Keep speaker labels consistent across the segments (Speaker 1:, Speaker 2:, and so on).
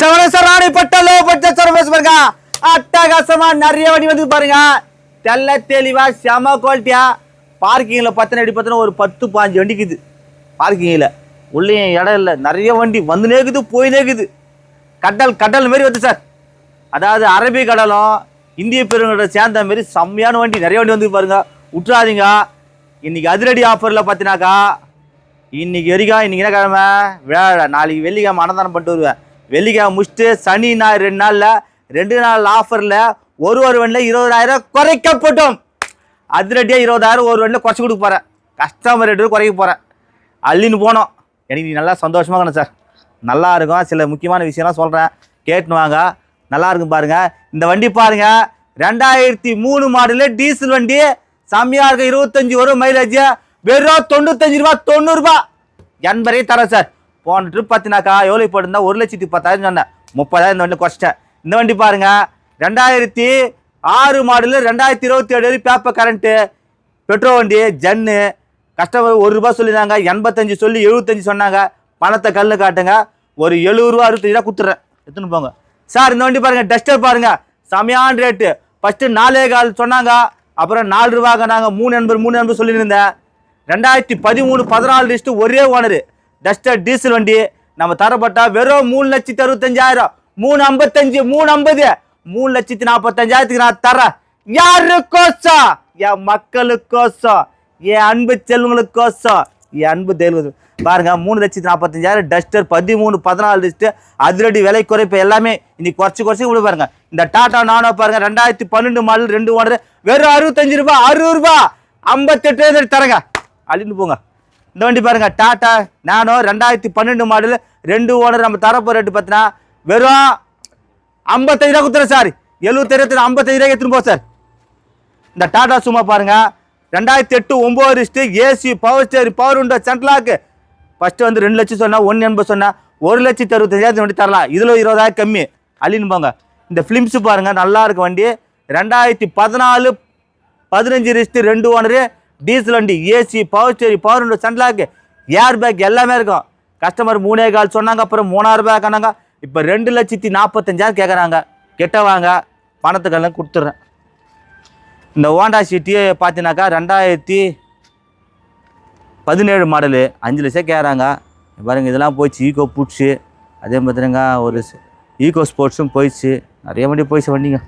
Speaker 1: சவரசராணிப்பட்ட low budget service பாருங்க அட்டகாசமா நிறைய வண்டி வந்து பாருங்க. தெல்ல தெளிவா செம குவாலிட்டியா பார்க்கிங்ல பத்தனை அடி பத்தனை ஒரு பத்து பாஞ்சு வண்டிக்குது. பார்க்கிங்ல உள்ளேயும் இடம் இல்லை. நிறைய வண்டி வந்து நேக்குது போய் நேக்குது கடல் கடல் மாரி வருது சார். அதாவது அரபி கடலும் இந்திய பெருங்கடல் சேர்ந்த மாரி செம்மையான வண்டி. நிறைய வண்டி வந்து பாருங்க. விட்டுறாதீங்க இன்னைக்கு அதிரடி ஆஃபரில் பார்த்தினாக்கா இன்னைக்கு வரைக்கும் இன்னைக்கு என்ன கிழமை? விழா நாளைக்கு வெள்ளிக்கிழமை அன்னதானம் பண்ணிட்டு வருவேன். வெள்ளிக்கிழமை முடிச்சுட்டு சனி ஞாயிறு ரெண்டு நாளில் ரெண்டு நாள் ஆஃபரில் ஒரு ஒரு வண்டியில் இருபதாயிரம் குறைக்கப்பட்டோம். அதிரடியாக இருபதாயிரம் ஒரு வண்டியில் குறைச்சி கொடுக்க போகிறேன் கஸ்டமர் ரேட்டு குறைக்க போகிறேன் அள்ளின்னு போனோம். எனக்கு நீ நல்லா சந்தோஷமாக இருக்கணும் சார் நல்லா இருக்கும். சில முக்கியமான விஷயம்லாம் சொல்கிறேன் கேட்டுன்னு வாங்க. நல்லா இருக்கும் பாருங்கள் இந்த வண்டி பாருங்கள் ரெண்டாயிரத்தி மூணு மாடலு டீசல் வண்டி. செம்மையாக இருக்கும் இருபத்தஞ்சி வரும் மைலேஜ் வெறும் தொண்ணூத்தஞ்சு ரூபா தொண்ணூறுபா எண்பரையும் தரேன் சார் போன ட்ரிப் பார்த்தினாக்கா எவ்வளோ போட்டிருந்தா ஒரு லட்சத்தி பத்தாயிரம் சொன்னேன். முப்பதாயிரம் இந்த வண்டி குறைச்சிட்டேன். இந்த வண்டி பாருங்க. ரெண்டாயிரத்தி ஆறு மாடலு ரெண்டாயிரத்தி இருபத்தி ஏழு பேப்பர் கரண்ட்டு பெட்ரோல் வண்டி ஜன்னு கஸ்டமர் ஒரு ரூபா சொல்லியிருந்தாங்க எண்பத்தஞ்சு சொல்லி எழுபத்தஞ்சு சொன்னாங்க. பணத்தை கல்லு காட்டுங்க. ஒரு எழுபது ரூபா அறுபத்தஞ்சு ரூபா கொடுத்துட்றேன் எடுத்துன்னு போங்க. சார் இந்த வண்டி பாருங்கள் டஸ்டர் பாருங்கள் செமையான ரேட்டு ஃபஸ்ட்டு நாலே கால் சொன்னாங்க. அப்புறம் நாலு ரூபாங்க நாங்கள் மூணு எண்பது மூணு எண்பது சொல்லியிருந்தேன் ரெண்டாயிரத்தி பதிமூணு பதினாலு லிஸ்ட்டு ஒரே ஓனரு டஸ்டர் டீசல் வண்டி. நம்ம தரப்பட்டா வெறும் மூணு லட்சத்தி அறுபத்தஞ்சாயிரம். மூணு ஐம்பத்தஞ்சு மூணு ஐம்பது. மூணு லட்சத்தி நாற்பத்தஞ்சாயிரத்துக்கு நான் தரேன். யாருக்கோசம்? என் மக்களுக்கோசம். என் அன்பு செல்வங்களுக்கோசம். என் அன்பு தெய்வம் பாருங்க மூணு லட்சத்தி நாற்பத்தஞ்சாயிரம் டஸ்டர் பதிமூணு பதினாலு லிஸ்ட்டு அதிரடி விலை குறைப்பு எல்லாமே இன்னைக்கு குறைச்சி குறைச்சி விட பாருங்க. இந்த டாடா நானோ பாருங்க ரெண்டாயிரத்தி பன்னெண்டு மாடல் ரெண்டு ஓனர். வெறும் அறுபத்தஞ்சு ரூபாய் அறுபது ரூபாய். ஐம்பத்தெட்டு தரங்க. அழிந்து போங்க. இந்த வண்டி பாருங்க டாட்டா நானோ ரெண்டாயிரத்தி பன்னெண்டு மாடல் ரெண்டு ஓனர் நம்ம தரப்போ ரேட்டு பார்த்தீங்கன்னா வெறும் ஐம்பத்தஞ்சு ரூபா கொடுத்துறேன் சார் எழுபத்தஞ்சி ஐம்பத்தஞ்சு ரூபாய் எடுத்துன்னு போ சார் இந்த டாடா சும்மா பாருங்க ரெண்டாயிரத்தி எட்டு ஒம்பது ரிஸ்ட்டு ஏசி பவர் ஸ்டேரி பவர் உண்டோ சென்ட்லாக்கு ஃபஸ்ட்டு வந்து ரெண்டு லட்சம் சொன்னா ஒன்று எண்பது சொன்னா ஒரு லட்சத்தி அறுபத்தஞ்சாயிரத்து வண்டி தரலாம். இதில் இருபதாயிரம் கம்மி. அள்ளின்னு போங்க. இந்த ஃபிலிம்ஸு பாருங்க நல்லா இருக்கு வண்டி. ரெண்டாயிரத்தி பதினாலு பதினஞ்சு ரிஸ்ட்டு ரெண்டு ஓனரு. டீசல் வண்டி AC power steering power window central lock air bag எல்லாமே இருக்கும். கஸ்டமர் மூணே கால் சொன்னாங்க அப்புறம் மூணாயிரம் ரூபாய் ஆனாங்க. இப்போ ரெண்டு லட்சத்தி நாற்பத்தஞ்சாயிரம் கேட்குறாங்க கெட்ட வாங்க. பணத்துக்கெல்லாம் கொடுத்துட்றேன். இந்த ஹோண்டா சிட்டி பார்த்தீங்கன்னாக்கா ரெண்டாயிரத்தி பதினேழு மாடலு அஞ்சு லட்சம் கேட்குறாங்க பாருங்கள் இதெல்லாம் போயிடுச்சு. ஈகோ பூட்ஸு அதே மாதிரிங்க ஒரு ஈகோ ஸ்போர்ட்ஸும் போயிடுச்சு. நிறைய வண்டி போயிடுச்சு வண்டிங்க.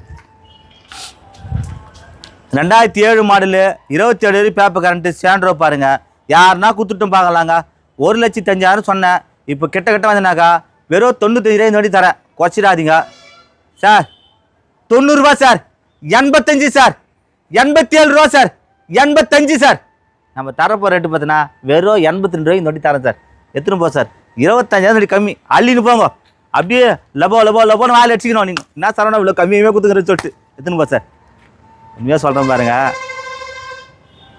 Speaker 1: ரெண்டாயிரத்தி ஏழு மாடலு இருபத்தி ஏழு பேப்பர் கரண்ட்டு சேண்ட்ரோ பாருங்க. யாருன்னா கொடுத்துட்டும் பார்க்கலாங்க. ஒரு லட்சத்தி அஞ்சாயிரம் சொன்னேன். இப்போ கிட்ட கிட்ட வந்தனாக்கா வெறும் தொண்ணூத்தஞ்சு ரூபாய் தரேன். குறைச்சிடாதீங்க. சார் தொண்ணூறுரூவா சார். எண்பத்தஞ்சு சார். எண்பத்தி ஏழு ரூபா சார். எண்பத்தஞ்சு சார். நம்ம தரப்போ ரேட்டு பார்த்தீங்கன்னா வெறும் எண்பத்தி ரெண்டு ரூபாய்க்கு நோட்டி தரேன் சார். எத்தனை போ சார்? இருபத்தஞ்சாயிரம் நோடி கம்மி. அள்ளின்னு போங்க. அப்படியே லபோ லபோ லபோன்னு வாயில் அடிச்சிக்கணும். நீங்கள் என்ன சார் இவ்வளோ கம்மியுமே கொடுத்துக்கிறேன்னு சொல்லிட்டு எத்தனை போ சார்? உண்மையாக சொல்கிறேன் பாருங்க.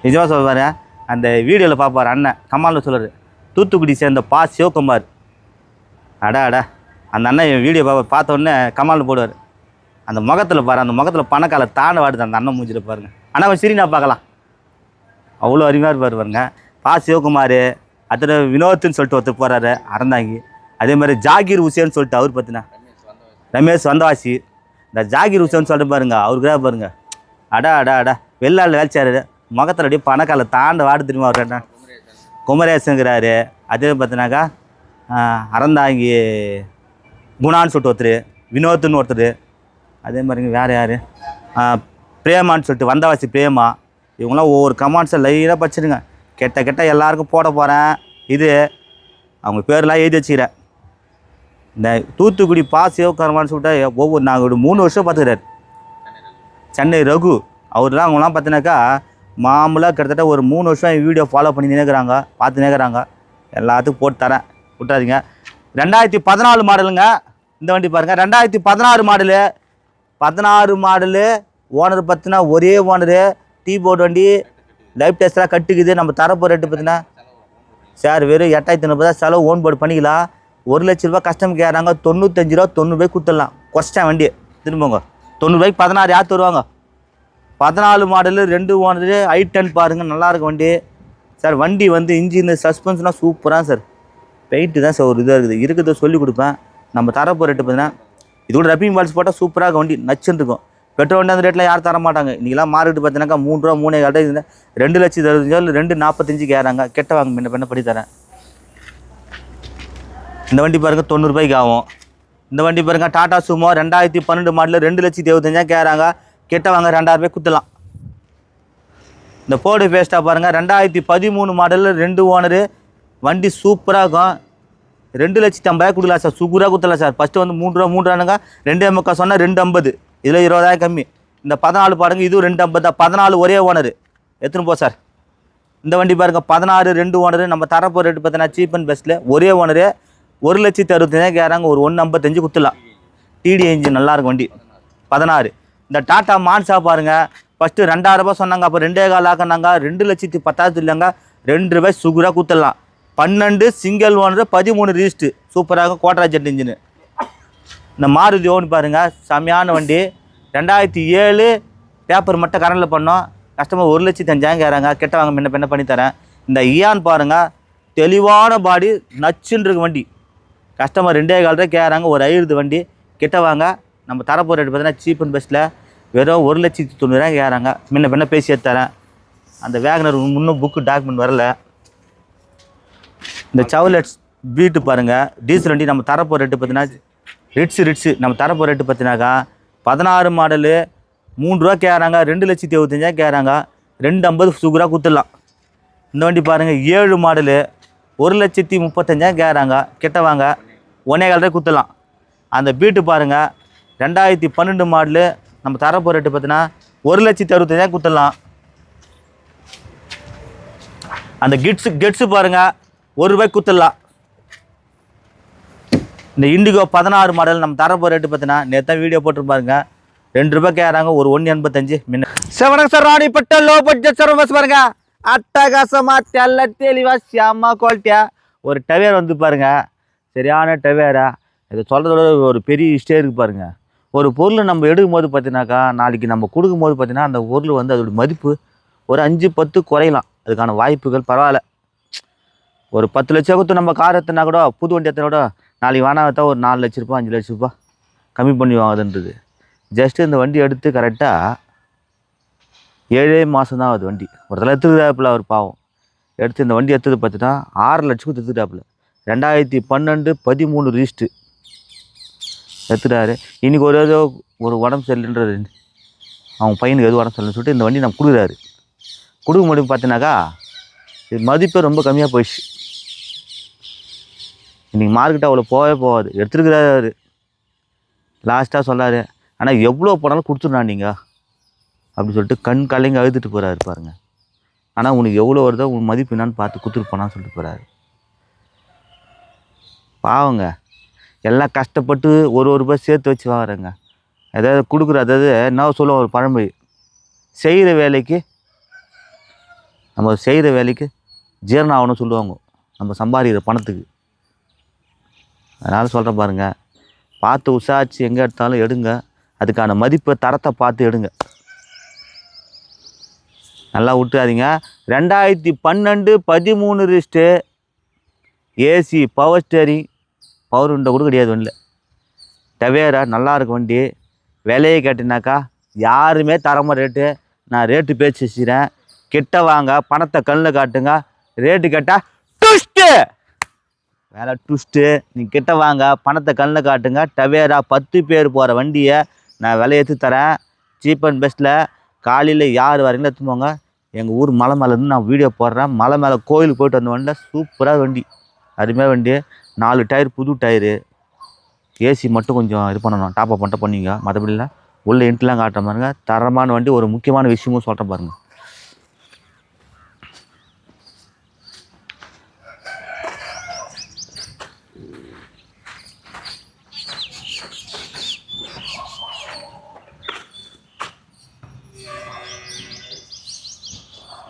Speaker 1: நிஜமாக சொல்ல பாருங்க. அந்த வீடியோவில் பார்ப்பார் அண்ணன் கமாலில் சொல்கிறார் தூத்துக்குடி சேர்ந்த பா சிவகுமார். அடா அடா. அந்த அண்ணன் என் வீடியோ பார்ப்ப பார்த்த உடனே கமாலில் போடுவார். அந்த முகத்தில் பாரு அந்த முகத்தில் பணக்கால தாண்ட வாடுது அந்த அண்ணன் மூஞ்சில் பாருங்க. அண்ணா அவன் சிரினா பார்க்கலாம். அவ்வளோ அருமையாக இருப்பார் பாருங்க. பா சிவகுமார் அடுத்த வினோத்துன்னு சொல்லிட்டு ஒருத்தர் போகிறாரு அறந்தாங்கி. அதே மாதிரி ஜாகிர் உசேன்னு சொல்லிட்டு அவர் பார்த்தினா ரமேஷ் வந்தவாசி. இந்த ஜாகிர் உசேன்னு சொல்லிட்டு பாருங்க அவருக்குறா பாருங்க. அடா அடா அடா. வெள்ளாள் வேலைச்சாரு முகத்தில் அப்படியே பணக்கால தாண்ட வாடு திரும்ப அவர் குமரேசங்கிறாரு அதே பார்த்தினாக்கா அறந்தாங்கி குணான்னு சொல்லிட்டு ஒருத்தர் வினோத்னு ஒருத்தர். அதே மாதிரிங்க வேறு யார்? பிரேமான்னு சொல்லிட்டு வந்தவாசி பிரேமா. இவங்களாம் ஒவ்வொரு கமாண்ட்ஸை லைனாக படிச்சிடுங்க கெட்ட கெட்ட எல்லாருக்கும் போட போகிறேன் இது அவங்க பேர்லாம் எழுதி வச்சுக்கிறேன். இந்த தூத்துக்குடி பா சிவகர்மான்னு சொல்லிட்டு ஒவ்வொரு நாங்கள் ஒரு மூணு வருஷம் பார்த்துக்கிறாரு. சென்னை ரகு அவர்லாம் அவங்களாம் பார்த்தினாக்கா மாமூலாக கிட்டத்தட்ட ஒரு மூணு வருஷம் வீடியோ ஃபாலோ பண்ணி நினைக்கிறாங்க பார்த்து நினைக்கிறாங்க எல்லாத்துக்கும் போட்டு தரேன் விட்டாதீங்க ரெண்டாயிரத்தி பதினாலு மாடலுங்க. இந்த வண்டி பாருங்கள் ரெண்டாயிரத்தி பதினாறு மாடலு. பதினாறு மாடலு ஓனர் பார்த்தினா ஒரே ஓனரு டீ போர்டு வண்டி லைஃப் டெஸ்ட்லாம் கட்டுக்குது. நம்ம தரப்போ ரேட்டு பார்த்தீங்கன்னா சார் வெறும் எட்டாயிரத்தி ஐநூறுபா செலவு ஓன் போர்டு பண்ணிக்கலாம். ஒரு லட்ச ரூபா கஸ்டமர் கேட்குறாங்க தொண்ணூத்தஞ்சு ரூபா தொண்ணூறுபாய் கொடுத்துடலாம். கொஸ்டன் வண்டி திரும்பங்க. தொண்ணூறுபாய்க்கு பதினாறு யார் தருவாங்க? பதினாலு மாடலு ரெண்டு ஓனரு ஐ டென் பாருங்கள் நல்லாயிருக்கும் வண்டி. சார் வண்டி வந்து இன்ஜின் சஸ்பென்ஸ்லாம் சூப்பராக சார் பெயிண்ட்டு தான் சார் ஒரு இதாக இருக்குது. இருக்கிறத சொல்லி கொடுப்பேன். நம்ம தரப்போ ரேட்டு பார்த்தீங்கன்னா இது கூட ரப்பிங் பால்ஸ் போட்டால் சூப்பராக வண்டி. நச்சுருக்கும் பெட்ரோல் வண்டி அந்த ரேட்டில் யாரும் தர மாட்டாங்க இன்றைக்கெல்லாம் மார்க்கெட் பார்த்தீங்கன்னாக்கா மூணு ரூபா மூணே கடை ரெண்டு லட்சத்தி அறுபத்தஞ்சு ரெண்டு நாற்பத்தஞ்சுக்கு ஏறாங்க கெட்ட வாங்க முன்ன பண்ண படி தரேன். இந்த வண்டி பாருங்க தொண்ணூறுபாய்க்கு ஆகும். இந்த வண்டி பாருங்க டாடா சுமோ ரெண்டாயிரத்தி பன்னெண்டு மாடலில் ரெண்டு லட்சத்தி எழுபத்தஞ்சா கேட்குறாங்க கெட்ட வாங்க ரெண்டாயிரம் ரூபாய் குத்தலாம். இந்த போர்டு பேஸ்ட்டாக பாருங்கள் ரெண்டாயிரத்தி பதிமூணு மாடலில் ரெண்டு ஓனரு. வண்டி சூப்பராக இருக்கும். ரெண்டு லட்சத்தி ஐம்பதாயிரம் கொடுக்கலாம் சார் சுகுராக கொடுத்தலாம் சார். ஃபஸ்ட்டு வந்து மூணு ரூபா மூணு ரூபானுங்க. ரெண்டு முக்கா சொன்னால் ரெண்டு ஐம்பது. இதில் இருபதாயிரம் கம்மி. இந்த பதினாலு பாருங்கள் இதுவும் ரெண்டு ஐம்பது தான். பதினாலு ஒரே ஓனர். எத்தனை போ சார்? இந்த வண்டி பாருங்க பதினாறு ரெண்டு ஓனரு. நம்ம தரப்போ ரேட்டு பார்த்தீங்கன்னா சீப் அண்ட் பெஸ்ட்டில் ஒரே ஓனரு. ஒரு லட்சத்தி அறுபத்தஞ்சாயிரம் கேட்குறாங்க ஒரு ஒன்று ஐம்பத்தஞ்சு குத்துலாம். டிடி இன்ஜின் நல்லாயிருக்கும் வண்டி. பதினாறு. இந்த டாட்டா மான்ஸா பாருங்க. ஃபஸ்ட்டு ரெண்டாயிரரூபா சொன்னாங்க அப்போ ரெண்டே கால் ஆக்கினாங்க. ரெண்டு லட்சத்தி பத்தாயிரத்து இல்லைங்க. ரெண்டு ரூபாய் சுகுராக குத்துடலாம் பன்னெண்டு சிங்கிள் ஓனர் பதிமூணு ரீஸ்ட்டு சூப்பராக கோட்ரா ஜெட் இன்ஜினு இந்த மாருதி ஓன் பாருங்க செமையான வண்டி. ரெண்டாயிரத்தி ஏழு பேப்பர் மட்டும் கரண்டில் பண்ணோம். கஸ்டமர் ஒரு லட்சத்தி அஞ்சாயிரம் கேட்குறாங்க. கெட்ட வாங்க முன்ன பின்ன பண்ணி தரேன். இந்த இயான் பாருங்க தெளிவான பாடி நச்சுன்னு இருக்கு வண்டி. கஸ்டமர் ரெண்டே கால் ரூபாய் கேட்குறாங்க ஒரு ஐந்து வண்டி கிட்ட வாங்க. நம்ம தரப்போகிற ரேட் பார்த்தீங்கன்னா சீப் அண்ட் பெஸ்ட்டில் வெறும் ஒரு லட்சத்தி தொண்ணூறுவா கேட்குறாங்க முன்ன பின்ன பேசி தரேன். அந்த வேகனர் இன்னும் புக்கு டாக்குமெண்ட் வரல. இந்த சவுலெட்ஸ் பீட்டு பாருங்கள் டீசல் வண்டி நம்ம தரப்போ ரேட்டு பார்த்தீங்கன்னா ரிட்ஸு ரிட்ஸு நம்ம தரப்போ ரேட்டு பார்த்தீங்கன்னாக்கா பதினாறு மாடலு மூணு ரூபா கேட்குறாங்க ரெண்டு லட்சத்தி எழுபத்தஞ்சா கேட்குறாங்க ரெண்டு ஐம்பது சுகராக கொடுத்துடலாம் இந்த வண்டி பாருங்கள் ஏழு மாடலு ஒரு லட்சத்தி முப்பத்தஞ்சாயிரம் கேட்குறாங்க கிட்ட வாங்க. ஒன்னே கால் ரூபாய் குத்தலாம். அந்த பீட்டு பாருங்கள் ரெண்டாயிரத்தி பன்னெண்டு மாடலு நம்ம தரப்போ ரேட்டு பார்த்தீங்கன்னா ஒரு லட்சத்தி அறுபத்தஞ்சாயிரம் குத்தலாம். அந்த கிட்ஸு கெட்ஸு பாருங்கள் ஒரு ரூபாய் குத்தலாம். இந்த இண்டிகோ பதினாறு மாடல் நம்ம தரப்போ ரேட்டு பார்த்தீங்கன்னா நேற்று வீடியோ போட்டிருப்பாருங்க ரெண்டு ரூபாய் கேட்குறாங்க ஒரு ஒன்று எண்பத்தஞ்சு முன்ன சார் வணக்கம் சார் ராணிப்பட்ட லோ பட்ஜெட் சார் பஸ் பாருங்க. அட்டகாசமாக தெல்ல தெளிவாக செம்ம குவாலிட்டியாக ஒரு டவேர் வந்து பாருங்கள் சரியான டவேரா? இதை சொல்கிறதோட ஒரு பெரிய இஷ்டே இருக்கு பாருங்கள் ஒரு பொருளை நம்ம எடுக்கும் போது பார்த்தீங்கன்னாக்கா நாளைக்கு நம்ம கொடுக்கும்போது பார்த்தீங்கன்னா அந்த பொருள் வந்து அதோட மதிப்பு ஒரு அஞ்சு பத்து குறையலாம். அதுக்கான வாய்ப்புகள் பரவாயில்ல. ஒரு பத்து லட்சம் கொடுத்து நம்ம கார் எத்தனா கூட புது வண்டி எத்தனை கூட நாளைக்கு வேணா ஒரு நாலு லட்ச ரூபா அஞ்சு லட்ச ரூபா கம்மி பண்ணி வாங்குதுன்றது ஜஸ்ட்டு இந்த வண்டி எடுத்து கரெக்டாக ஏழே மாதம் தான் ஆகுது வண்டி. ஒருத்தர் எடுத்துக்கிறாப்புல அவர் பாவம். எடுத்து இந்த வண்டி எடுத்தது பார்த்தீங்கன்னா ஆறு லட்சம் எடுத்துட்டாப்புல ரெண்டாயிரத்தி பன்னெண்டு பதிமூணு ரீஸ்ட்டு எடுத்துட்டாரு. இன்றைக்கி ஒரு ஏதோ ஒரு உடம்பு சரியில்லைன்றது. அவங்க பையனுக்கு எது உடம்பு சரியில்லைன்னு சொல்லிட்டு இந்த வண்டி நம்ம கொடுக்குறாரு. கொடுக்க முடியும் பார்த்தினாக்கா இது மதிப்பே ரொம்ப கம்மியாக போயிடுச்சு. இன்றைக்கி மார்க்கெட் அவ்வளோ போகவே போகாது. எடுத்துருக்கிறாரு அவர். லாஸ்ட்டாக சொல்லார் ஆனால் எவ்வளோ போனாலும் கொடுத்துருண்ணா நீங்கள் அப்படி சொல்லிட்டு கண் கலைங்க அழுதுட்டு போகிறாரு பாருங்கள் ஆனால் உனக்கு எவ்வளோ வருதோ உன் மதிப்பு என்னான்னு பார்த்து கொடுத்துட்டு போனான்னு சொல்லிட்டு போகிறாரு பாவங்க. எல்லாம் கஷ்டப்பட்டு ஒரு ஒரு ரூபாய் சேர்த்து வச்சு வாங்குறேங்க. அதாவது கொடுக்குற அதாவது என்ன சொல்லுவோம் ஒரு பழமொழி. செய்கிற வேலைக்கு நம்ம செய்கிற வேலைக்கு ஜீரணம் ஆகணும்னு சொல்லுவாங்க. நம்ம சம்பாதிக்கிற பணத்துக்கு. அதனால் சொல்கிறேன் பாருங்க. பார்த்து உஷாரிச்சு எங்கே எடுத்தாலும் எடுங்க. அதுக்கான மதிப்பை தரத்தை பார்த்து எடுங்க. நல்லா விட்டுறாதீங்க ரெண்டாயிரத்தி பன்னெண்டு பதிமூணு wrist AC power steering power window கூட கிடையாது வண்டியில். டவேரா நல்லா இருக்கும் வண்டி. விலையை கேட்டினாக்கா யாருமே தரமாக ரேட்டு நான் ரேட்டு பேச்சு வச்சுக்கிறேன். கிட்ட வாங்க பணத்தை கண்ணில் காட்டுங்க. ரேட்டு கேட்டால் ட்விஸ்ட்டு வேலை டுஸ்ட்டு நீ கிட்ட வாங்க பணத்தை கண்ணில் காட்டுங்க. டவேரா பத்து பேர் போகிற வண்டியை நான் விலையேற்றி தரேன். சீப் அண்ட் பெஸ்ட்டில் காலையில் யார் வரீங்களோ எடுத்துன்னு போங்க. எங்கள் ஊர் மலை மேலேருந்து நான் வீடியோ போடுறேன். மலை மேலே கோயிலுக்கு போயிட்டு வந்த வண்டியில் சூப்பராக வண்டி. அருமையாக வண்டி. நாலு டயர் புது டயரு. ஏசி மட்டும் கொஞ்சம் இது பண்ணணும். டாப் அப் மட்டும் பண்ணிங்க. இல்லை. உள்ள இன்ட்லாம் காட்டுற பாருங்க. தரமான வண்டி ஒரு முக்கியமான விஷயமும் சொல்கிறேன் பாருங்கள்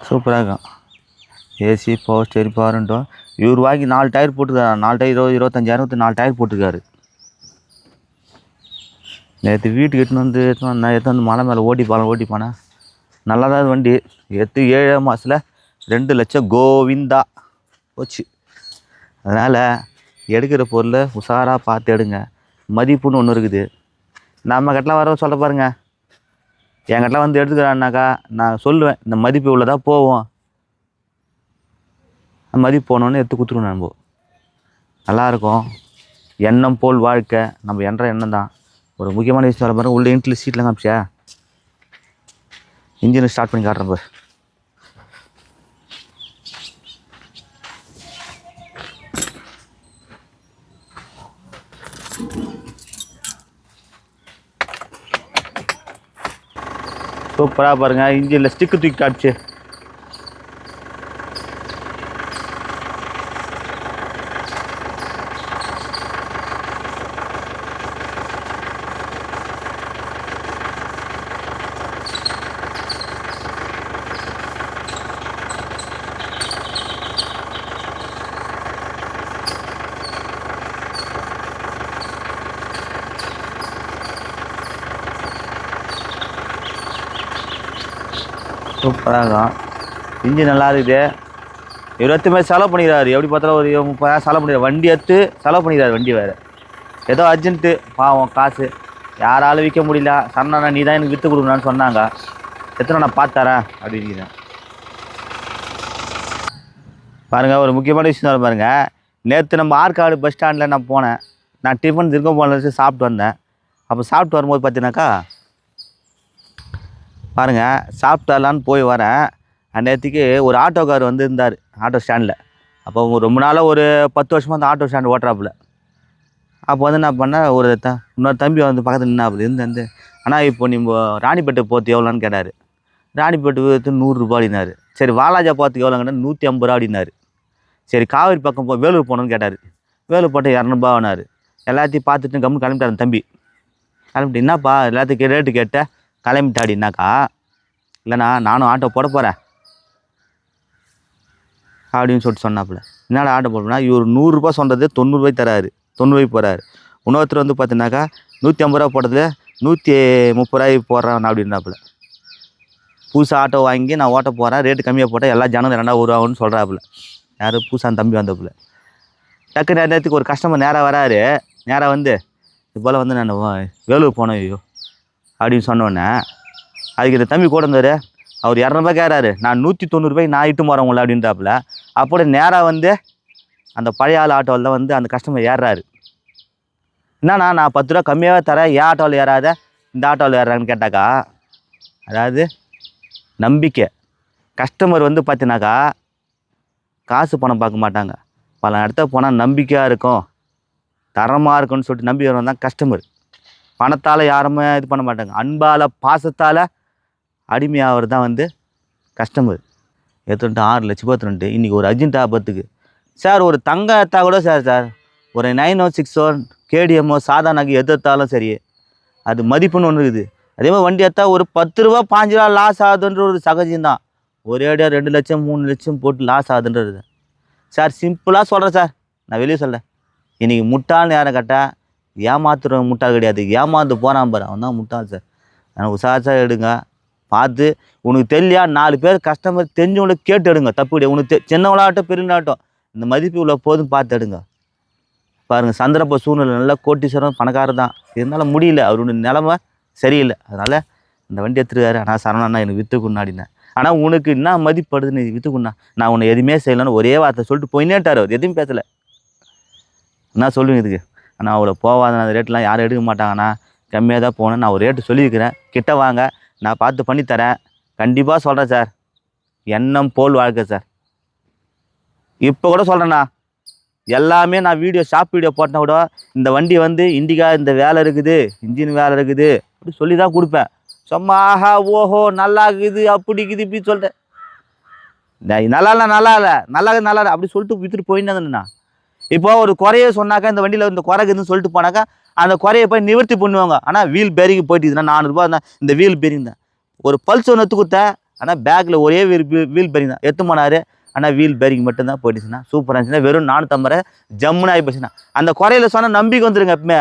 Speaker 1: சூப்பராக இருக்கும் ஏசி பவர் ஸ்டேரி பவர்ன்ட்டோம் இவர் வாங்கி நாலு டயர் போட்டுக்காரு நாலு டயர் இருபது இருபத்தஞ்சாயிரத்து நாலு டயர் போட்டிருக்காரு நேற்று வீட்டுக்கு எடுத்துன்னு வந்து எடுத்துன்னு நான் எடுத்து வந்து மலை மேலே ஓட்டி போகலாம் ஓட்டி போனேன் நல்லா தான் வண்டி. எடுத்து ஏழு மாதத்தில் ரெண்டு லட்சம் கோவிந்தா போச்சு. அதனால் எடுக்கிற பொருளை உஷாராக பார்த்து எடுங்க. மதிப்புன்னு ஒன்று இருக்குது. நம்ம கிட்டலாம் வர சொல்ல பாருங்கள் என்கிட்டலாம் வந்து எடுத்துக்கிறான்னாக்கா நான் சொல்லுவேன் இந்த மதிப்பு உள்ளதா போவோம் அந்த மதிப்பு போனோன்னு எடுத்து கொடுத்துருவோம் நம்ம. நல்லாயிருக்கும். எண்ணம் போல் வாழ்க்கை. நம்ம என்ற எண்ணம் தான். ஒரு முக்கியமான விஷயம் சொல்ல பாருங்க உள்ள இன்ட்ல சீட்டில் காமிச்சியா? இன்ஜினை ஸ்டார்ட் பண்ணி காட்டுறேன் பாரு. சூப்பராக பாருங்க. இன்ஜினில் ஸ்டிக்கு தூக்கி காமிச்சு. சூப்பராக இன்ஜின் நல்லா இருக்குது. இருபத்துமே செலவு பண்ணிக்கிறாரு. எப்படி பார்த்தாலும் ஒரு முப்பதாயிரம் செலவு பண்ணிடுறாரு வண்டி எடுத்து செலவு பண்ணிக்கிறாரு வண்டி வேறு. ஏதோ அர்ஜென்ட்டு பாவம் காசு. யாராலும் விற்க முடியல. சரணா நீ தான் எனக்கு விற்று கொடுக்கணும்னு சொன்னாங்க. எத்தனை நான் பார்த்தாரேன் அப்படின்னு பாருங்கள் ஒரு முக்கியமான விஷயம் சொல்ல பாருங்கள் நேற்று நம்ம ஆற்காடு பஸ் ஸ்டாண்டில் நான் போனேன். நான் டிஃபன் திரும்ப போன சாப்பிட்டு வந்தேன். அப்போ சாப்பிட்டு வரும்போது பார்த்தீங்கன்னாக்கா பாருங்கள் சாப்பிட்டலான்னு போய் வரேன். அந்நேரத்துக்கு ஒரு ஆட்டோக்கார் வந்து இருந்தார் ஆட்டோ ஸ்டாண்டில் அப்போ ரொம்ப நாளாக ஒரு பத்து வருஷமாக அந்த ஆட்டோ ஸ்டாண்ட் ஓட்டுறாப்புல. அப்போ வந்து என்ன பண்ணேன் ஒரு த இன்னொரு தம்பி வந்து பக்கத்தில் நின்னாப்புல இருந்து வந்து ஆனால் இப்போ நீங்கள் ராணிப்பேட்டை போத்து எவ்வளோன்னு கேட்டார். ராணிப்பேட்டை போத்து நூறுரூபா அப்படின்னாரு. சரி வாலாஜா போத்துக்கு எவ்வளோ கேட்டால் நூற்றி ஐம்பது ரூபா அப்படின்னாரு. சரி காவேரி பக்கம் போ வேலூர் போகணுன்னு கேட்டார். வேலூர் போட்டு இரநூறுபானாரு எல்லாத்தையும் பார்த்துட்டு கம்மி கிளம்பிட்டாரு தம்பி. கிளம்பிட்டு என்னப்பா எல்லாத்துக்கும் ரேட்டு கேட்டேன் கிளம்பிட்டாடினாக்கா இல்லைண்ணா நானும் ஆட்டோ போட போகிறேன் அப்படின்னு சொல்லிட்டு சொன்னாப்புல. என்னடா ஆட்டோ போடணும்னா இவர் நூறுரூபா சொன்னது தொண்ணூறுபாய் தராரு. தொண்ணூறுபாய்க்கு போகிறாரு இன்னொருத்தர் வந்து பார்த்தீங்கன்னாக்கா நூற்றி ஐம்பது ரூபா போட்டது நூற்றி முப்பது ரூபாய்க்கு போடுறான் அப்படின்னாப்புல. புதுசாக ஆட்டோ வாங்கி நான் ஓட்ட போகிறேன் ரேட்டு கம்மியாக போட்டால் எல்லா ஜனங்கள் ரெண்டாவது வருவாங்கன்னு சொல்கிறாப்புல யார்? புதுசாக தம்பி வந்தப்புல. டக்கு நேரத்துக்கு ஒரு கஸ்டமர் நேராக வராரு. நேராக வந்து இது போல் வந்து நான் வேலூர் போனேன் ஐயோ. அப்படின்னு சொன்னோன்னே அதுக்கு இந்த தம்பி கூட இருந்தார் அவர் இரநூறுபா கேட்குறாரு. நான் நூற்றி தொண்ணூறுபாய்க்கு நான் இட்டு போகிறேன் உங்களை அப்படின்றாப்புல. அப்போ நேராக வந்து அந்த பழைய ஆள் ஆட்டோவில் தான் வந்து அந்த கஸ்டமர் ஏறுறாரு. என்னண்ணா நான் பத்து ரூபா கம்மியாகவே தரேன். ஏன் ஆட்டோவில் ஏறாத? இந்த ஆட்டோவில் ஏறாங்கன்னு கேட்டாக்கா அதாவது நம்பிக்கை. கஸ்டமர் வந்து பார்த்தினாக்கா காசு பணம் பார்க்க மாட்டாங்க. பல இடத்த போனால் நம்பிக்கையாக இருக்கும். தரமாக இருக்கும்னு சொல்லிட்டு நம்பி வரவன் தான் கஸ்டமர் பணத்தால் யாருமே இது பண்ண மாட்டாங்க. அன்பால் பாசத்தால் அடிமையாகிறது தான் வந்து கஸ்டமர் எடுத்துட்டு ஆறு லட்சம் பத்து ரெண்டு இன்றைக்கி ஒரு அர்ஜென்ட் ஆபத்துக்கு. சார் ஒரு தங்கத்தா கூட சார் சார் ஒரு நைனோ சிக்ஸோ கேடிஎம்மோ சாதா நகை எது எடுத்தாலும் சரி அது மதிப்புன்னு ஒன்று இருக்குது. அதே மாதிரி வண்டி எடுத்தா ஒரு பத்து ரூபா பாஞ்சு ரூபா லாஸ் ஆகுதுன்ற ஒரு சகஜம்தான் ஒரே அடியாக ரெண்டு லட்சம் மூணு லட்சம் போட்டு லாஸ் ஆகுதுன்றது. சார் சிம்பிளாக சொல்கிறேன் சார் நான் வெளியே சொல்கிறேன் இன்றைக்கி முட்டாள்னு யாரை கேட்டால் ஏமாத்துறவன் முட்டாள் கிடையாது. ஏமாந்து போகிறான் பாரு. அவன் தான் முட்டாள் சார். நான் உசாசாக எடுங்க. பார்த்து உனக்கு தெரியலையா நாலு பேர் கஸ்டமர் தெரிஞ்சவங்கள கேட்டு எடுங்க. தப்பு கிடையாது. உனக்கு தெ சின்னவளாகட்டும் பெரியவளாகட்டும் இந்த மதிப்பு இவ்வளோ போதும் பார்த்து எடுங்க. பாருங்கள் சந்திரப்ப சூழ்நிலை நல்லா கோட்டீஸ்வரன் பணக்காரர் தான். இருந்தாலும் முடியல. அவருடைய நிலமை சரியில்லை. அதனால் இந்த வண்டி எடுத்துருக்காரு. ஆனால் சரணா எனக்கு விற்று கொண்டாடினேன் ஆனால் உனக்கு என்ன மதிப்படுது நீ விற்று நான் உன்னை எதுவுமே செய்யலைன்னு ஒரே வார்த்தை சொல்லிட்டு போயினேட்டார் அவர். எதுவும் பேசலை. என்ன சொல்லுங்க இதுக்கு? ஆனால் அவ்வளோ போகாதண்ணா அந்த ரேட்லாம் யாரும் எடுக்க மாட்டாங்கண்ணா. கம்மியாக தான் போகணும். நான் ஒரு ரேட்டு சொல்லியிருக்கிறேன். கிட்ட வாங்க. நான் பார்த்து பண்ணித்தரேன் கண்டிப்பாக சொல்கிறேன் சார் எண்ணம் போல் வாழ்க்கை சார் இப்போ கூட சொல்கிறேண்ணா எல்லாமே நான் வீடியோ ஷாப் வீடியோ போட்டேன்னா கூட இந்த வண்டி வந்து இண்டிகா இந்த வேலை இருக்குது. இன்ஜின் வேலை இருக்குது. அப்படி சொல்லி தான் கொடுப்பேன். சும்மா ஆஹா ஓஹோ நல்லா இருக்குது அப்படி இருக்குது இப்படி சொல்லிட்டேன் நல்லா இல்லை நல்லா இல்லை. நல்லா இருக்குது நல்லா அப்படி சொல்லிட்டு வித்துட்டு போயின்னு இப்போ ஒரு குறைய சொன்னாக்கா இந்த வண்டியில் இந்த குறைக்குதுன்னு சொல்லிட்டு போனாக்கா அந்த குறையை போய் நிவர்த்தி பண்ணுவாங்க. ஆனால் வீல் பேரிங் போயிட்டு நானூறுரூபா தான். இந்த வீல் பேரிங் தான். ஒரு பல்ஸ் ஒன்று எடுத்து கொடுத்தேன் ஆனால் பேக்கில் ஒரே வீல் வீல் பேரிங் தான். எத்து போனார் ஆனால் வீல் பேரிங் மட்டும்தான் போயிடுச்சுன்னா சூப்பராக இருந்துச்சுன்னா வெறும் நானூற்றம்பது ஜம்முன்னு ஆகி போச்சுன்னா. அந்த குறையில சொன்னால் நம்பிக்கை வந்துடுங்க எப்பவுமே.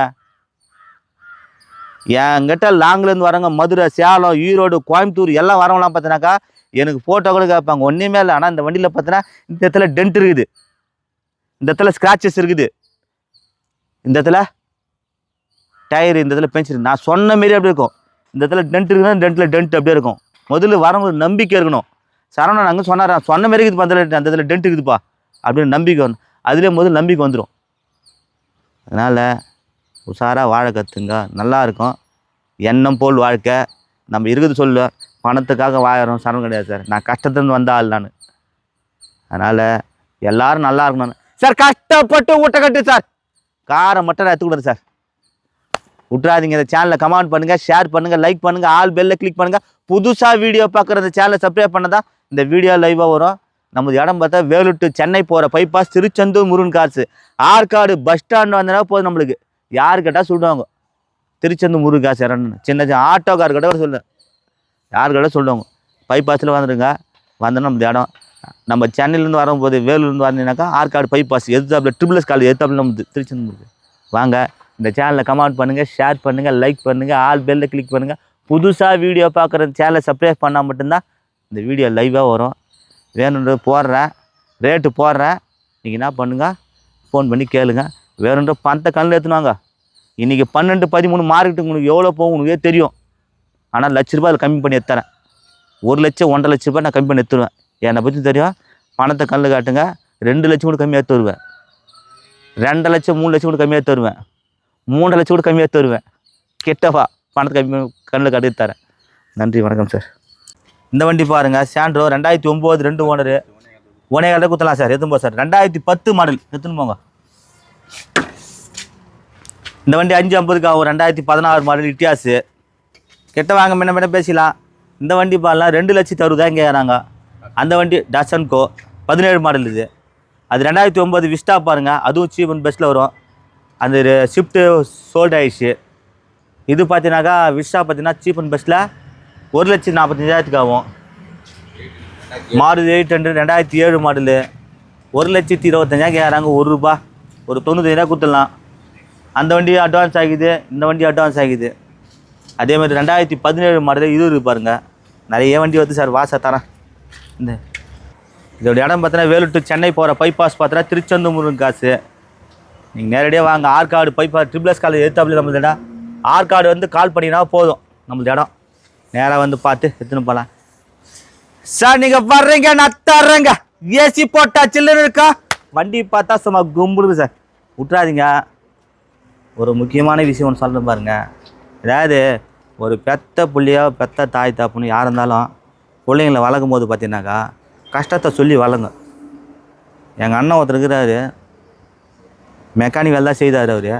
Speaker 1: என்கிட்ட லாங்லேருந்து வரவங்க மதுரை சேலம் ஈரோடு கோயம்புத்தூர் எல்லாம் வரவங்களாம் பார்த்தினாக்கா எனக்கு ஃபோட்டோ கூட கேட்பாங்க. ஒன்றுமே இல்லை. ஆனால் இந்த வண்டியில் பார்த்தினா இந்த இடத்துல டென்ட் இருக்குது. இந்த இடத்துல ஸ்க்ராச்சஸ் இருக்குது. இந்த இடத்துல டயர் இந்த இடத்துல பென்சில் நான் சொன்ன மாரி அப்படி இருக்கும். இந்த இடத்துல டென்ட் இருக்குன்னா டென்ட்டில் டென்ட் அப்படியே இருக்கும். முதல்ல வரவங்க நம்பிக்கை இருக்கணும். சரவணன் அங்கே சொன்னாரா? சொன்ன மாரி இருக்குது அந்த அந்த இடத்துல டென்ட் இருக்குதுப்பா. அப்படின்னு நம்பிக்கை வரணும் அதுலேயே முதல்ல நம்பிக்கை வந்துடும் அதனால் உஷாராக வாழ கற்றுங்க நல்லா இருக்கும். எண்ணம் போல் வாழ்க்கை. நம்ம இருக்குது சொல்ல பணத்துக்காக வாழறோம். சரணம் கிடையாது சார். நான் கஷ்டத்துலேருந்து வந்த ஆள் நான். அதனால் எல்லோரும் நல்லா இருக்கணும் சார் கஷ்டப்பட்டு ஊட்ட கட்டு சார். காரை மட்டும் நான் எடுத்துக்கூடாது சார். விட்றாதீங்க இந்த சேனலை கமெண்ட் பண்ணுங்கள் ஷேர் பண்ணுங்கள் லைக் பண்ணுங்கள் ஆல் பெல்ல கிளிக் பண்ணுங்கள் புதுசாக வீடியோ பார்க்குற இந்த சேனலை சப்ஸ்கிரைப் பண்ணதான் இந்த வீடியோ லைவாக வரும். நமது இடம் பார்த்தா வேலூர் சென்னை போகிற பைபாஸ் திருச்செந்தூர் முருகன் காசு ஆற்காடு பஸ் ஸ்டாண்ட் வந்தனா போதும் நம்மளுக்கு. யார் கேட்டால் சொல்லுவாங்க. திருச்செந்தூர் முருகன் காசு இறன்னு சின்ன சின்ன ஆட்டோக்கார் கிட்ட சொல்லு யார் கிட்ட சொல்லுவாங்க. பைபாஸில் வந்துடுங்க. வந்தோன்னா நம்ம இடம். நம்ம சென்னையிலேருந்து வரும்போது வேலூர்லேருந்து வந்தீங்கன்னாக்கா ஆற்காடு பைபாஸ் எதிர்த்தாப்புல ட்ரிபிள்எஸ் காலேஜ் எதிர்த்தாப்பில் நம்ம திருச்செந்தூருக்கு வாங்க இந்த சேனலை கமெண்ட் பண்ணுங்கள் ஷேர் பண்ணுங்கள் லைக் பண்ணுங்கள் ஆல் பெல்ல கிளிக் பண்ணுங்கள் புதுசாக வீடியோ பார்க்குற சேனலை சப்ஸ்கிரைப் பண்ணால் மட்டும்தான் இந்த வீடியோ லைவாக வரும். வேணுன்றது போடுறேன் ரேட்டு போடுறேன். நீங்கள் என்ன பண்ணுங்க ஃபோன் பண்ணி கேளுங்க. வேணுன்ற பணத்தை கண்ணில் ஏற்றுனாங்க இன்றைக்கி பன்னெண்டு பதிமூணு மார்க்கெட்டு உங்களுக்கு எவ்வளோ போகும் உங்களுக்கே தெரியும். ஆனால் லட்ச ரூபாய் அதில் கம்மி பண்ணி எடுத்துறேன் ஒரு லட்சம் ஒன்றரை லட்ச ரூபாய் நான் கம்மி பண்ணி எடுத்துருவேன். என்னை பற்றி தெரியும்? பணத்தை கண்ணில் காட்டுங்க. ரெண்டு லட்சம் கூட கம்மியாக எடுத்து ரெண்டு லட்சம் மூணு லட்சம் கூட கம்மியாக தருவேன் மூணு லட்சம் கூட கம்மியாக தருவேன் கெட்டவா? பணத்தை கம்மி கண்ணில் காட்டி தரேன். நன்றி வணக்கம் சார். இந்த வண்டி பாருங்கள் சாண்ட்ரோ ரெண்டாயிரத்தி ஒம்பது ரெண்டு ஓனரு ஒனே கடை குத்தலாம் சார்? எதுவும் போ சார். ரெண்டாயிரத்தி பத்து மாடல் எடுத்துன்னு போங்க. இந்த வண்டி அஞ்சு ஐம்பதுக்கு ஆகும் ரெண்டாயிரத்தி பதினாறு மாடல் இட்டியாஸு கெட்ட வாங்க முன்ன முன்ன பேசிக்கலாம். இந்த வண்டி பாலாம் ரெண்டு லட்சத்தி அறுபதாயிரம் கேட்குறாங்க அந்த வண்டி டசன்கோ பதினேழு மாடல் இது. அது ரெண்டாயிரத்தி ஒம்பது விஸ்டா பாருங்கள் அதுவும் சீப் அண்ட் பெஸ்ட்டில் வரும். அந்த ஷிஃப்ட்டு சோல்ட் ஆயிடுச்சு. இது பார்த்தீங்கன்னாக்கா விஸ்டா பார்த்தீங்கன்னா சீப் அண்ட் பெஸ்ட்டில் ஒரு லட்சத்தி நாற்பத்தஞ்சாயிரத்துக்கு ஆகும். மாருதி எயிட் ஹண்ட்ரட் ரெண்டாயிரத்தி ஏழு மாடலு ஒரு லட்சத்தி இருபத்தஞ்சாயிரம் கேட்குறாங்க ஒரு ரூபா. ஒரு தொண்ணூத்தஞ்சாயிரம் கொடுத்துடலாம். அந்த வண்டி அட்வான்ஸ் ஆகிது இந்த வண்டி அட்வான்ஸ் ஆகிது. அதே மாதிரி ரெண்டாயிரத்தி பதினேழு மாடல் இது இருக்கு பாருங்கள் நிறைய வண்டி வந்து சார் வாச தரேன் இந்த இதோட இடம் பார்த்தீங்கன்னா வேலூர் டு சென்னை போகிற பைபாஸ் பார்த்தா திருச்செந்தூர் காசு. நீங்கள் நேரடியாக வாங்க. Arcot bypass triple S college எடுத்தாப்புல நம்மளது இடம். ஆற்காடு வந்து கால் பண்ணினா போதும் நம்மளது இடம். நேராக வந்து பார்த்து எடுத்துன்னு போகலாம் சார் நீங்கள் வர்றீங்க நான் தர்றேங்க. ஏசி போட்டா சில்லுன்னு இருக்கா? வண்டி பார்த்தா சும்மா கும்பிடுது சார். விட்றாதீங்க ஒரு முக்கியமான விஷயம் ஒன்று சொல்கிறேன் பாருங்கள் அதாவது ஒரு பெத்த புள்ளியோ பெத்த தாய் தாப்புன்னு யார் இருந்தாலும் பிள்ளைங்களை வளர்க்கும் போது பார்த்தீங்கன்னாக்கா கஷ்டத்தை சொல்லி வளருங்க. எங்கள் அண்ணன் ஒருத்தர் இருக்கிறாரு. மெக்கானிக் வேலை தான் செய்தார் அவர்.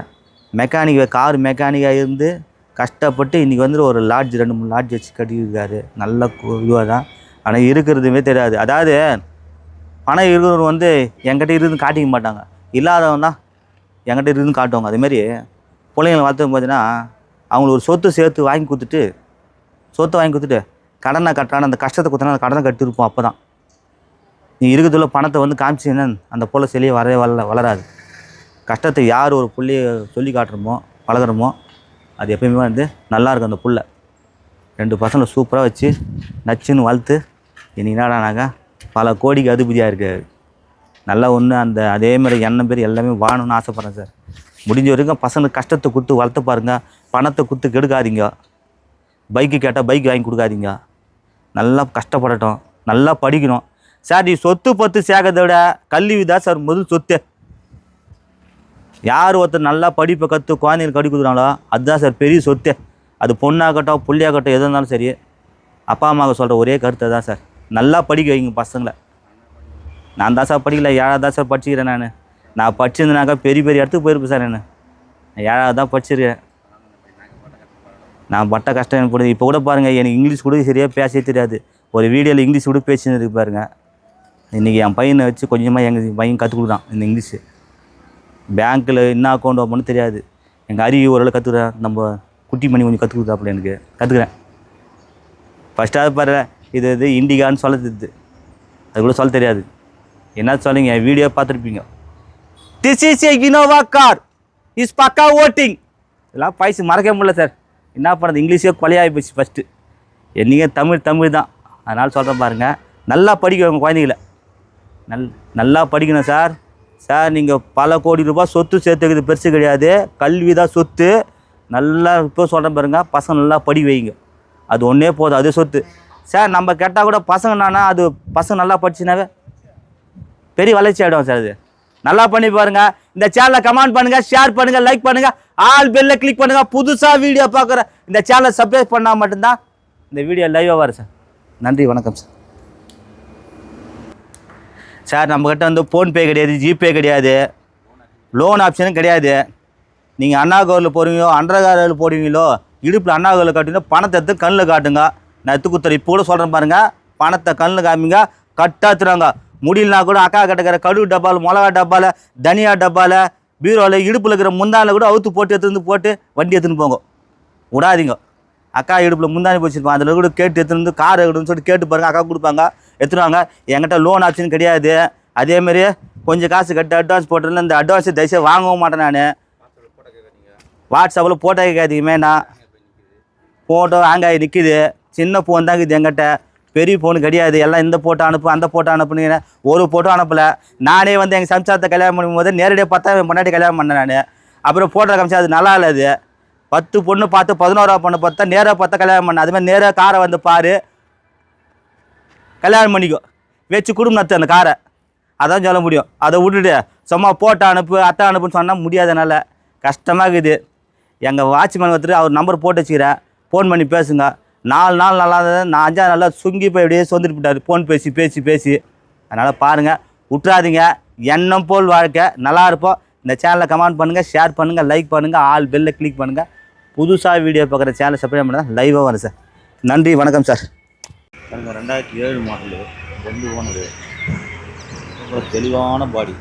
Speaker 1: மெக்கானிக் கார் மெக்கானிக்காக இருந்து கஷ்டப்பட்டு இன்றைக்கி வந்து ஒரு லாட்ஜ் ரெண்டு மூணு லாட்ஜ் வச்சு கட்டியிருக்காரு. நல்ல இதுவாக தான். ஆனால் இருக்கிறதுமே தெரியாது. அதாவது பணம் இருக்கிறவங்க வந்து என்கிட்ட இருந்து காட்டிக்க மாட்டாங்க. இல்லாதவன் தான் என்கிட்ட இருந்து காட்டுவாங்க. அதேமாரி பிள்ளைங்களை வளர்த்து பார்த்தீங்கன்னா அவங்களுக்கு ஒரு சொத்து சேர்த்து வாங்கி கொடுத்துட்டு சொத்தை வாங்கி கொடுத்துட்டு கடனை கட்டான அந்த கஷ்டத்தை கொடுத்தனா அந்த கடனை கட்டியிருப்போம் அப்போ தான் நீ இருக்கிறதுல பணத்தை வந்து காமிச்சிங்கன்னா அந்த புள்ள செழிய வரவே வளர வளராது. கஷ்டத்தை யார் ஒரு புள்ளைய சொல்லி காட்டுறமோ பழகுறோமோ அது எப்பயுமே வந்து நல்லாயிருக்கும் அந்த புள்ளை. ரெண்டு பசங்களை சூப்பராக வச்சு நச்சுன்னு வளர்த்து இன்னைக்கு என்னடானாக்கா பல கோடிக்கு அதிபதியாக இருக்காரு. நல்லா ஒன்று அந்த அதே மாதிரி எண்ணம் பேர் எல்லாமே வாழணும்னு ஆசைப்பட்றேன் சார். முடிஞ்ச வரைக்கும் பசங்களுக்கு கஷ்டத்தை கொடுத்து வளர்த்து பாருங்க பணத்தை கொடுத்து கெடுக்காதீங்க. பைக்கு கேட்டால் பைக் வாங்கி கொடுக்காதீங்க. நல்லா கஷ்டப்படட்டும் நல்லா படிக்கணும். சார் நீ சொத்து பத்து சேர்க்கறத விட கல்வி தான் சார் முதல் சொத்து. யார் ஒருத்தர் நல்லா படிப்பை கற்று குழந்தைங்களுக்கு கடி கொடுக்குறாங்களோ அதுதான் சார் பெரிய சொத்து. அது பொண்ணாகட்டும் புள்ளியாகட்டும் எது இருந்தாலும் சரி. அப்பா அம்மாவுக்கு சொல்கிற ஒரே கருத்தை தான் சார். நல்லா படிக்க வைங்க பசங்களை. நான் தான் சார் படிக்கல ஏழாவது தான் சார் படிச்சுக்கிறேன் நான். நான் படிச்சிருந்தேனாக்கா பெரிய பெரிய இடத்துக்கு போயிருப்பேன் சார் நான் ஏழாவது தான் படிச்சிருக்கேன். நான் பட்ட கஷ்டம் எனக்கு இப்போ கூட பாருங்கள் எனக்கு இங்கிலீஷ் கூட சரியாக பேசவே தெரியாது. ஒரு வீடியோவில் இங்கிலீஷ் கூட பேசின்னு பாருங்கள் இன்றைக்கி என் பையனை வச்சு கொஞ்சமாக எங்கள் பையன் கற்றுக் கொடுத்தான் இந்த இங்கிலீஷு. பேங்க்கில் என்ன அக்கௌண்ட் ஓப்பன் தெரியாது. எங்கள் அறிவு ஓரளவு கற்றுக்குறேன் நம்ம குட்டி மணி கொஞ்சம் கற்றுக் கொடுத்தாப்புல எனக்கு கற்றுக்குறேன் ஃபஸ்ட்டாவது பாரு இது இது இண்டிகான்னு சொல்ல தெரியுது அது கூட சொல்ல தெரியாது. என்ன சொல்லுங்க என் வீடியோ பார்த்துருப்பீங்க. This is a Innova car is பக்கா ஓட்டிங் இதெல்லாம் பைசு மறக்கவே முடியல சார் என்ன பண்ணுறது? இங்கிலீஷே கொலையாகி போச்சு ஃபஸ்ட்டு என்னைக்கு தமிழ் தமிழ் தான். அதனால் சொல்கிறேன் பாருங்கள் நல்லா படிக்க உங்கள் குழந்தைங்கள நல் நல்லா படிக்கணும் சார். சார் நீங்கள் பல கோடி ரூபாய் சொத்து சேர்த்துக்கிறது பெருசு கிடையாது. கல்வி தான் சொத்து. நல்லா இப்போ சொல்கிறேன் பாருங்கள் பசங்க நல்லா படி வைங்க. அது ஒன்றே போதும். அது சொத்து. சார் நம்ம கேட்டால் கூட பசங்க நானா அது பசங்க நல்லா படிச்சுனாவே பெரிய வளர்ச்சி ஆகிடும் சார் அது. நல்லா பண்ணி பாருங்க. இந்த சேனலை கமெண்ட் பண்ணுங்க ஷேர் பண்ணுங்க லைக் பண்ணுங்க. ஆல் பெல்ல கிளிக் பண்ணுங்க. புதுசாக வீடியோ பார்க்குற இந்த சேனலை சப்ஸ்கிரைப் பண்ணால் மட்டும்தான் இந்த வீடியோ லைவாக வரும் சார் நன்றி வணக்கம் சார் சார் நம்மக்கிட்ட வந்து ஃபோன்பே கிடையாது ஜிபே கிடையாது. லோன் ஆப்ஷனும் கிடையாது. நீங்கள் அண்ணா கவரில் போடுவீங்களோ அண்டர்காரில் போடுவீங்களோ இடுப்பில் அண்ணா கவரில் காட்டுவீங்க பணத்தை எடுத்து கண்ணில் காட்டுங்க. நான் எடுத்து இப்போ கூட சொல்கிறேன் பாருங்க பணத்தை கண்ணில் காமிங்க கட்டாத்துறாங்க. முடியலனா கூட அக்கா கிட்டக்கிற கடுகு டப்பாவில் மிளகா டப்பாவில் தனியா டப்பாவில் பீரோவில் இடுப்பில் இருக்கிற முந்தானில் கூட அவுத்து போட்டு எடுத்துன்னு வந்து போட்டு வண்டி எடுத்துன்னு போங்க. விடாதீங்க. அக்கா இடுப்பில் முந்தானி போச்சுருப்பான் அதில் கூட கேட்டு எடுத்துன்னு வந்து கார் எடுன்னு சொல்லிட்டு கேட்டு பாருங்கள் அக்கா கொடுப்பாங்க. எடுத்துருவாங்க என்கிட்ட லோன் ஆப்ஷன் கிடையாது. அதேமாரி கொஞ்சம் காசு கட்டு அட்வான்ஸ் போட்டுருல இந்த அட்வான்ஸை தயவுசெய்து வாங்கவும் மாட்டேன் நான். வாட்ஸ்அப்பில் போட்டோ கேட்காதீங்க நான் ஃபோட்டோ ஹேங் ஆகி நிற்கிது சின்ன ஃபோன் தான் இருக்குது என்கிட்ட. பெரிய ஃபோனு கிடையாது. எல்லாம் இந்த ஃபோட்டோ அனுப்பு அந்த ஃபோட்டோ அனுப்புனீங்க ஒரு ஃபோட்டோ அனுப்பலை. நானே வந்து எங்கள் சம்சாரத்தை கல்யாணம் பண்ணும்போது நேரடியாக பார்த்தா முன்னாடி கல்யாணம் பண்ணேன் நான். அப்புறம் ஃபோட்டோ காமிச்சா அது நல்லா இல்லை அது. பத்து பொண்ணு பார்த்து பதினோரா பொண்ணு பார்த்தா நேராக பார்த்தா கல்யாணம் பண்ண அதுமாதிரி நேராக காரை வந்து பாரு. கல்யாணம் பண்ணிக்கோ. வச்சு குடும்பம் நடத்து அந்த காரை. அதான் சொல்ல முடியும். அதை விட்டுட்டு சும்மா போட்டோ அனுப்பு அத்தை அனுப்புன்னு சொன்னால் முடியாதனால கஷ்டமாக இருக்குது. எங்கள் வாட்ச்மேன் ஒருத்தர் அவர் நம்பர் போட்டு வச்சுக்கிறேன். ஃபோன் பண்ணி பேசுங்க. நாலு நாள் நல்லா இருந்தது நான் அஞ்சா நல்லா சுங்கி போய் அப்படியே சொந்துட்டு போட்டார் ஃபோன் பேசி பேசி பேசி. அதனால் பாருங்கள் விட்றாதீங்க எண்ணம் போல் வாழ்க்கை. நல்லா இருப்போம். இந்த சேனலை கமெண்ட் பண்ணுங்கள் ஷேர் பண்ணுங்கள் லைக் பண்ணுங்கள் ஆல் பெல்லை கிளிக் பண்ணுங்கள் புதுசாக வீடியோ பார்க்குற சேனலை சப்ஸ்கிரைப் பண்ணுங்கள் லைவாக வரும் சார். நன்றி வணக்கம் சார். பாருங்க ரெண்டாயிரத்தி ஏழு மாடலு ரெண்டு ஓனரு. ரொம்ப தெளிவான பாடி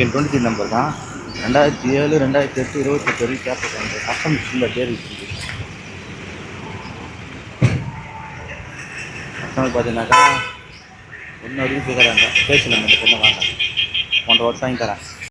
Speaker 1: என் டுவெண்ட்டி நம்பர் தான். ரெண்டாயிரத்தி ஏழு ரெண்டாயிரத்தி எட்டு இருபத்தெட்டு வரைக்கும் கேட்பேன் அசம் ஃபுல்லாக தேர்வு இருக்குது கஸ்டமர் பார்த்தீங்கன்னாக்கா ஒன்று வரைக்கும் கேட்குறாங்க பேசலாம் இந்த பொண்ணை வாங்க. ஒன்றரை வருஷம் வாங்கி தரேன்.